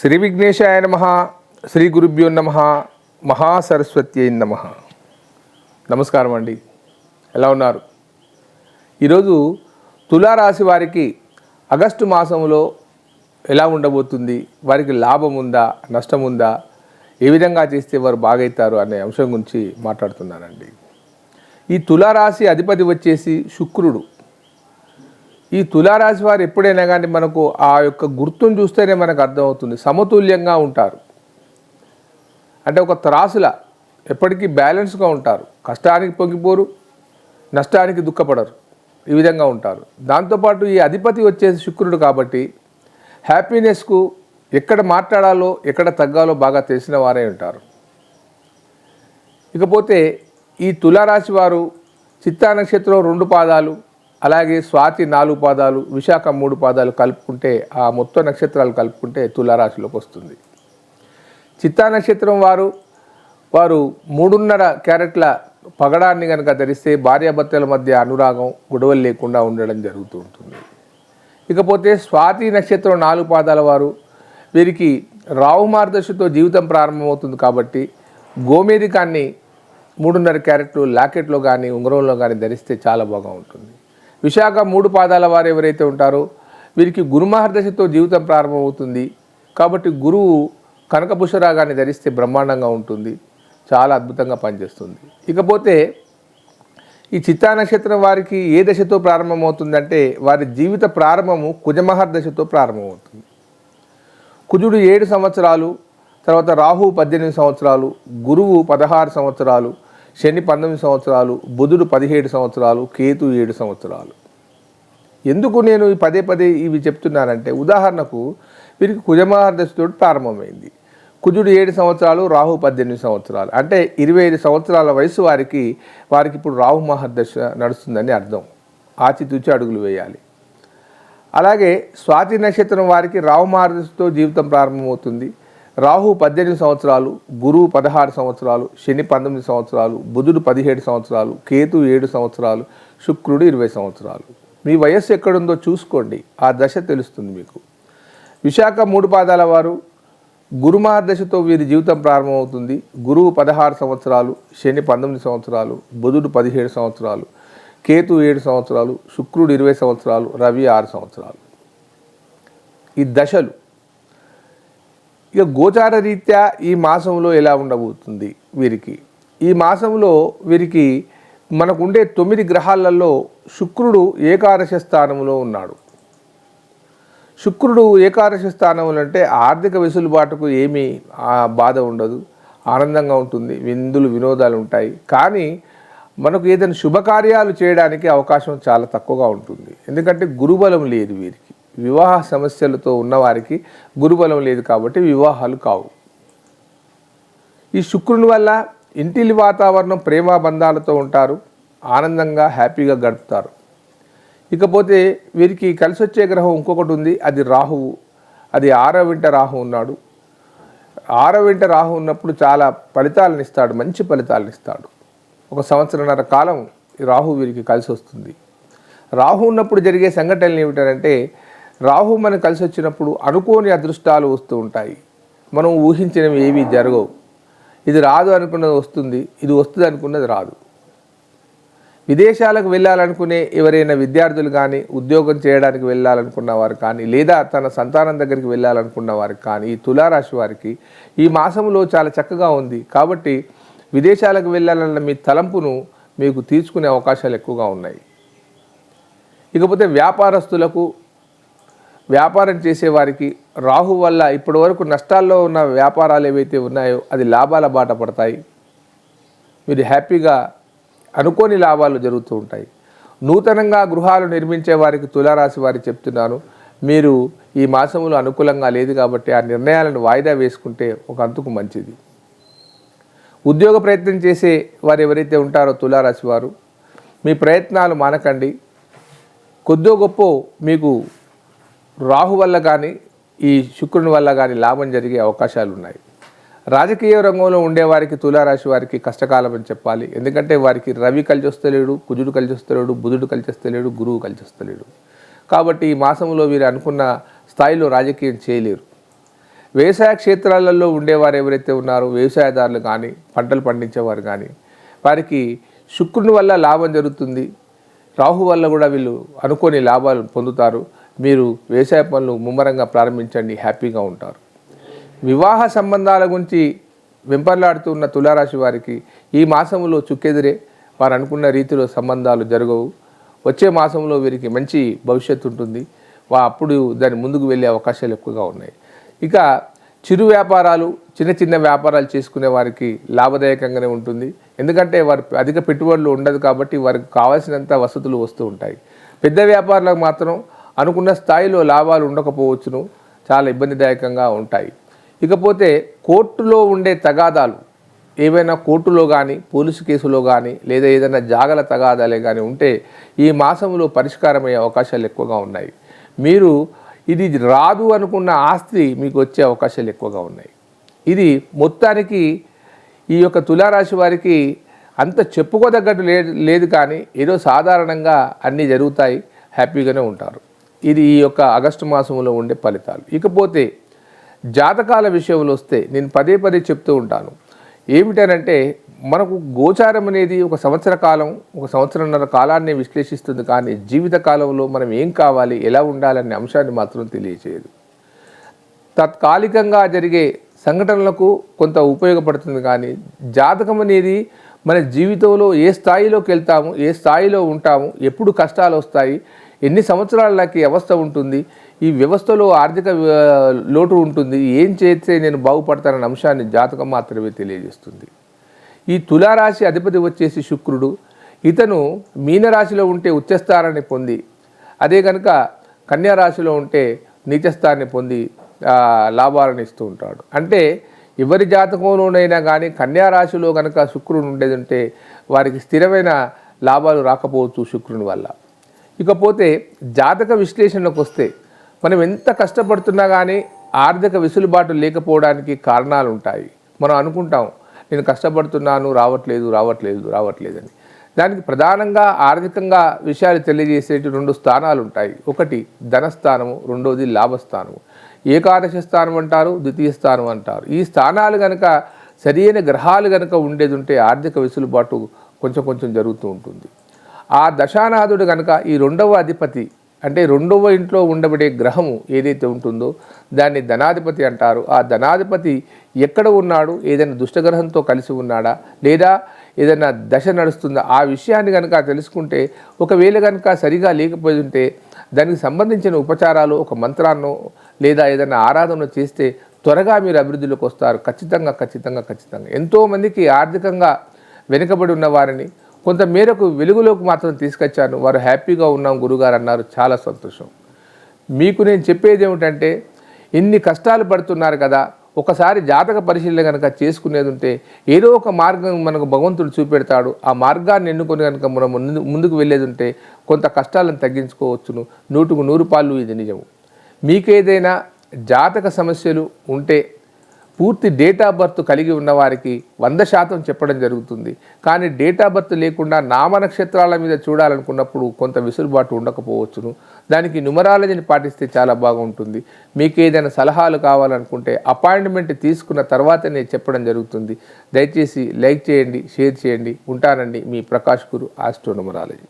శ్రీ విఘ్నేశాయ నమ శ్రీ గురుభ్యో నమ మహాసరస్వతి నమ. నమస్కారం అండి. ఎలా ఉన్నారు? ఈరోజు తులారాశి వారికి ఆగస్టు మాసంలో ఎలా ఉండబోతుంది? వారికి లాభం ఉందా? నష్టం ఉందా? ఏ విధంగా చేస్తే వారు బాగవుతారు అనే అంశం గురించి మాట్లాడుతున్నానండి. ఈ తులారాశి అధిపతి వచ్చేసి శుక్రుడు. ఈ తులారాశి వారు ఎప్పుడైనా కానీ మనకు ఆ యొక్క గుర్తును చూస్తేనే మనకు అర్థమవుతుంది. సమతుల్యంగా ఉంటారు. అంటే ఒక త్రాసుల ఎప్పటికీ బ్యాలెన్స్గా ఉంటారు. కష్టానికి పొంగిపోరు నష్టానికి దుఃఖపడరు. ఈ విధంగా ఉంటారు. దాంతోపాటు ఈ అధిపతి వచ్చేసి శుక్రుడు కాబట్టి హ్యాపీనెస్కు ఎక్కడ మాట్లాడాలో ఎక్కడ తగ్గాలో బాగా తెలిసిన వారే ఉంటారు. ఇకపోతే ఈ తులారాశి వారు చిత్తా నక్షత్రం రెండు పాదాలు అలాగే స్వాతి నాలుగు పాదాలు విశాఖ మూడు పాదాలు కలుపుకుంటే ఆ మొత్తం నక్షత్రాలు కలుపుకుంటే తులారాశిలోకి వస్తుంది. చిత్తా నక్షత్రం వారు వారు మూడున్నర క్యారెట్ల పగడాన్ని కనుక ధరిస్తే భార్యాభర్తల మధ్య అనురాగం గొడవలు లేకుండా ఉండడం జరుగుతూ ఉంటుంది. ఇకపోతే స్వాతి నక్షత్రం నాలుగు పాదాల వారు వీరికి రావు మార్గదర్శితో జీవితం ప్రారంభమవుతుంది కాబట్టి గోమేధికాన్ని మూడున్నర క్యారెట్లు లాకెట్లో కానీ ఉంగరంలో కానీ ధరిస్తే చాలా బాగా ఉంటుంది. విశాఖ మూడు పాదాల వారు ఎవరైతే ఉంటారో వీరికి గురుమహర్దశతో జీవితం ప్రారంభమవుతుంది. కాబట్టి గురువు కనకపుషరాగాన్ని ధరిస్తే బ్రహ్మాండంగా ఉంటుంది. చాలా అద్భుతంగా పనిచేస్తుంది. ఇకపోతే ఈ చిత్తా నక్షత్రం వారికి ఏ దశతో ప్రారంభమవుతుందంటే వారి జీవిత ప్రారంభము కుజమహర్దశతో ప్రారంభమవుతుంది. కుజుడు ఏడు సంవత్సరాలు తర్వాత రాహు పద్దెనిమిది సంవత్సరాలు గురువు పదహారు సంవత్సరాలు శని పంతొమ్మిది సంవత్సరాలు బుధుడు పదిహేడు సంవత్సరాలు కేతు ఏడు సంవత్సరాలు. ఎందుకు నేను ఈ పదే పదే ఇవి చెప్తున్నానంటే ఉదాహరణకు వీరికి కుజమహర్దశతో ప్రారంభమైంది. కుజుడు ఏడు సంవత్సరాలు రాహు పద్దెనిమిది సంవత్సరాలు. అంటే ఇరవై ఐదు సంవత్సరాల వయసు వారికి వారికి ఇప్పుడు రాహు మహర్దశ నడుస్తుందని అర్థం. ఆచితూచి అడుగులు వేయాలి. అలాగే స్వాతి నక్షత్రం వారికి రావు మహర్దశతో జీవితం ప్రారంభమవుతుంది. రాహు పద్దెనిమిది సంవత్సరాలు గురువు పదహారు సంవత్సరాలు శని పంతొమ్మిది సంవత్సరాలు బుధుడు పదిహేడు సంవత్సరాలు కేతు ఏడు సంవత్సరాలు శుక్రుడు ఇరవై సంవత్సరాలు. మీ వయస్సు ఎక్కడుందో చూసుకోండి. ఆ దశ తెలుస్తుంది మీకు. విశాఖ మూడు పాదాల వారు గురుమహర్దశతో వీరి జీవితం ప్రారంభమవుతుంది. గురువు పదహారు సంవత్సరాలు శని పంతొమ్మిది సంవత్సరాలు బుధుడు పదిహేడు సంవత్సరాలు కేతు ఏడు సంవత్సరాలు శుక్రుడు ఇరవై సంవత్సరాలు రవి ఆరు సంవత్సరాలు. ఈ దశలు ఇక గోచార రీత్యా ఈ మాసంలో ఎలా ఉండబోతుంది వీరికి? ఈ మాసంలో వీరికి మనకుండే తొమ్మిది గ్రహాలలో శుక్రుడు ఏకాదశ స్థానంలో ఉన్నాడు. శుక్రుడు ఏకాదశ స్థానంలో అంటే ఆర్థిక వెసులుబాటుకు ఏమీ బాధ ఉండదు. ఆనందంగా ఉంటుంది. విందులు వినోదాలు ఉంటాయి. కానీ మనకు ఏదైనా శుభకార్యాలు చేయడానికి అవకాశం చాలా తక్కువగా ఉంటుంది. ఎందుకంటే గురుబలం లేదు వీరికి. వివాహ సమస్యలతో ఉన్నవారికి గురుబలం లేదు కాబట్టి వివాహాలు కావు. ఈ శుక్రుని వల్ల ఇంటిలి వాతావరణం ప్రేమ బంధాలతో ఉంటారు ఆనందంగా హ్యాపీగా గడుపుతారు. ఇకపోతే వీరికి కలిసి వచ్చే గ్రహం ఇంకొకటి ఉంది అది రాహువు. అది ఆరో వింట రాహు ఉన్నాడు. ఆరో వింట రాహు ఉన్నప్పుడు చాలా ఫలితాలను ఇస్తాడు మంచి ఫలితాలను ఇస్తాడు. ఒక సంవత్సరన్నర కాలం రాహు వీరికి కలిసి వస్తుంది రాహు ఉన్నప్పుడు జరిగే సంఘటనలు ఏమిటంటే రాహు మనకు కలిసి వచ్చినప్పుడు అనుకోని అదృష్టాలు వస్తూ ఉంటాయి. మనం ఊహించినవి ఏవి జరగవు. ఇది రాదు అనుకున్నది వస్తుంది ఇది వస్తుంది అనుకున్నది రాదు. విదేశాలకు వెళ్ళాలనుకునే ఎవరైనా విద్యార్థులు కానీ ఉద్యోగం చేయడానికి వెళ్ళాలనుకున్న వారు కానీ లేదా తన సంతానం దగ్గరికి వెళ్ళాలనుకున్న వారికి కానీ ఈ తులారాశి వారికి ఈ మాసంలో చాలా చక్కగా ఉంది. కాబట్టి విదేశాలకు వెళ్ళాలన్న మీ తలంపును మీకు తీర్చుకునే అవకాశాలు ఎక్కువగా ఉన్నాయి. ఇకపోతే వ్యాపారస్తులకు వ్యాపారం చేసేవారికి రాహు వల్ల ఇప్పటి వరకు నష్టాల్లో ఉన్న వ్యాపారాలు ఏవైతే ఉన్నాయో అది లాభాల బాట పడతాయి. మీరు హ్యాపీగా అనుకోని లాభాలు జరుగుతూ ఉంటాయి. నూతనంగా గృహాలు నిర్మించే వారికి తులారాశి వారికి చెప్తున్నాను మీరు ఈ మాసంలో అనుకూలంగా లేదు కాబట్టి ఆ నిర్ణయాలను వాయిదా వేసుకుంటే ఒక అంతుకు మంచిది. ఉద్యోగ ప్రయత్నం చేసే వారు ఎవరైతే ఉంటారో తులారాశి వారు మీ ప్రయత్నాలు మానకండి. కొద్దో గొప్ప మీకు రాహు వల్ల కానీ ఈ శుక్రుని వల్ల కానీ లాభం జరిగే అవకాశాలు ఉన్నాయి. రాజకీయ రంగంలో ఉండేవారికి తులారాశి వారికి కష్టకాలం అని చెప్పాలి. ఎందుకంటే వారికి రవి కలిసి వస్తలేడు కుజుడు కలిసి వస్తలేడు బుధుడు కలిసి వస్తలేడు గురువు కలిసి వస్తలేడు కాబట్టి ఈ మాసంలో వీరు అనుకున్న స్థాయిలో రాజకీయం చేయలేరు. వ్యవసాయ క్షేత్రాలలో ఉండేవారు ఎవరైతే ఉన్నారో వ్యవసాయదారులు కానీ పంటలు పండించేవారు కానీ వారికి శుక్రుని వల్ల లాభం జరుగుతుంది. రాహు వల్ల కూడా వీళ్ళు అనుకోని లాభాలు పొందుతారు. మీరు వ్యవసాయ పనులు ముమ్మరంగా ప్రారంభించండి హ్యాపీగా ఉంటారు. వివాహ సంబంధాల గురించి వెంపర్లాడుతున్న తులారాశి వారికి ఈ మాసంలో చుక్కెదిరే. వారు అనుకున్న రీతిలో సంబంధాలు జరగవు. వచ్చే మాసంలో వీరికి మంచి భవిష్యత్తు ఉంటుంది. వా అప్పుడు దాని ముందుకు వెళ్ళే అవకాశాలు ఎక్కువగా ఉన్నాయి. ఇక చిరు వ్యాపారాలు చిన్న చిన్న వ్యాపారాలు చేసుకునే వారికి లాభదాయకంగానే ఉంటుంది. ఎందుకంటే వారు అధిక పెట్టుబడులు ఉండదు కాబట్టి వారికి కావాల్సినంత వసతులు వస్తూ ఉంటాయి. పెద్ద వ్యాపారాలకు మాత్రం అనుకున్న స్థాయిలో లాభాలు ఉండకపోవచ్చును చాలా ఇబ్బందిదాయకంగా ఉంటాయి. ఇకపోతే కోర్టులో ఉండే తగాదాలు ఏవైనా కోర్టులో కానీ పోలీసు కేసులో కానీ లేదా ఏదైనా జాగల తగాదాలే కానీ ఉంటే ఈ మాసంలో పరిష్కారమయ్యే అవకాశాలు ఎక్కువగా ఉన్నాయి. మీరు ఇది రాదు అనుకున్న ఆస్తి మీకు వచ్చే అవకాశాలు ఎక్కువగా ఉన్నాయి. ఇది మొత్తానికి ఈ యొక్క తులారాశి వారికి అంత చెప్పుకోదగ్గట్టు లేదు లేదు కానీ ఏదో సాధారణంగా అన్నీ జరుగుతాయి హ్యాపీగానే ఉంటారు. ఇది ఈ యొక్క ఆగస్టు మాసంలో ఉండే ఫలితాలు. ఇకపోతే జాతకాల విషయంలో వస్తే నేను పదే పదే చెప్తూ ఉంటాను. ఏమిటనంటే మనకు గోచారం అనేది ఒక సంవత్సర కాలం ఒక సంవత్సరంన్నర కాలాన్ని విశ్లేషిస్తుంది కానీ జీవిత కాలంలో మనం ఏం కావాలి ఎలా ఉండాలనే అంశాన్ని మాత్రం తెలియచేయదు. తత్కాలికంగా జరిగే సంఘటనలకు కొంత ఉపయోగపడుతుంది కానీ జాతకం అనేది మన జీవితంలో ఏ స్థాయిలోకి వెళ్తాము ఏ స్థాయిలో ఉంటాము ఎప్పుడు కష్టాలు వస్తాయి ఎన్ని సంవత్సరాల నాకు వ్యవస్థ అవస్థ ఉంటుంది? ఈ వ్యవస్థలో ఆర్థిక లోటు ఉంటుంది. ఏం చేస్తే నేను బాగుపడతానన్న అంశాన్ని జాతకం మాత్రమే తెలియజేస్తుంది. ఈ తులారాశి అధిపతి వచ్చేసి శుక్రుడు. ఇతను మీనరాశిలో ఉంటే ఉచ్చస్థానాన్ని పొంది అదే కనుక కన్యారాశిలో ఉంటే నీచస్థాన్ని పొంది లాభాలను ఇస్తూ ఉంటాడు. అంటే ఎవరి జాతకంలోనైనా కానీ కన్యారాశిలో కనుక శుక్రుడు ఉండేది ఉంటే వారికి స్థిరమైన లాభాలు రాకపోవచ్చు శుక్రుని వల్ల. ఇకపోతే జాతక విశ్లేషణకు వస్తే మనం ఎంత కష్టపడుతున్నా కానీ ఆర్థిక వెసులుబాటు లేకపోవడానికి కారణాలు ఉంటాయి మనం అనుకుంటాం నేను కష్టపడుతున్నాను రావట్లేదు రావట్లేదు రావట్లేదని. దానికి ప్రధానంగా ఆర్థికంగా విషయాలు తెలియజేసేటి రెండు స్థానాలు ఉంటాయి ఒకటి ధనస్థానము రెండోది లాభస్థానము. ఏకాదశ స్థానం అంటారు ద్వితీయ స్థానం అంటారు. ఈ స్థానాలు కనుక సరైన గ్రహాలు కనుక ఉండేది ఉంటే ఆర్థిక వెసులుబాటు కొంచెం కొంచెం జరుగుతూ ఉంటుంది. ఆ దశానాథుడు కనుక ఈ రెండవ అధిపతి అంటే రెండవ ఇంట్లో ఉండబడే గ్రహము ఏదైతే ఉంటుందో దాన్ని ధనాధిపతి అంటారు. ఆ ధనాధిపతి ఎక్కడ ఉన్నాడు? ఏదైనా దుష్టగ్రహంతో కలిసి ఉన్నాడా? లేదా ఏదైనా దశ నడుస్తుందా? ఆ విషయాన్ని కనుక తెలుసుకుంటే ఒకవేళ కనుక సరిగా లేకపోయి ఉంటే దానికి సంబంధించిన ఉపచారాలు ఒక మంత్రాన్నో లేదా ఏదైనా ఆరాధన చేస్తే త్వరగా మీరు అభివృద్ధిలోకి వస్తారు. ఖచ్చితంగా ఖచ్చితంగా ఖచ్చితంగా. ఎంతోమందికి ఆర్థికంగా వెనుకబడి ఉన్న వారిని కొంత మేరకు వెలుగులోకి మాత్రం తీసుకొచ్చాను. వారు హ్యాపీగా ఉన్నాం గురుగారు అన్నారు. చాలా సంతోషం. మీకు నేను చెప్పేది ఏమిటంటే ఇన్ని కష్టాలు పడుతున్నారు కదా ఒకసారి జాతక పరిశీలన కనుక చేసుకునేది ఉంటే ఏదో ఒక మార్గం మనకు భగవంతుడు చూపెడతాడు. ఆ మార్గాన్ని ఎన్నుకొని కనుక మనం ముందు ముందుకు వెళ్ళేది ఉంటే కొంత కష్టాలను తగ్గించుకోవచ్చును. నూటుకు నూరు పాళ్ళు ఇది నిజము. మీకేదైనా జాతక సమస్యలు ఉంటే పూర్తి డేట్ ఆఫ్ బర్త్ కలిగి ఉన్న వారికి వంద శాతం చెప్పడం జరుగుతుంది. కానీ డేట్ ఆఫ్ బర్త్ లేకుండా నామ నక్షత్రాల మీద చూడాలనుకున్నప్పుడు కొంత వెసులుబాటు ఉండకపోవచ్చును. దానికి న్యూమరాలజీని పాటిస్తే చాలా బాగుంటుంది. మీకు ఏదైనా సలహాలు కావాలనుకుంటే అపాయింట్మెంట్ తీసుకున్న తర్వాతనే చెప్పడం జరుగుతుంది. దయచేసి లైక్ చేయండి షేర్ చేయండి. ఉంటానండి మీ ప్రకాష్ గురు ఆస్ట్రో న్యూమరాలజీ.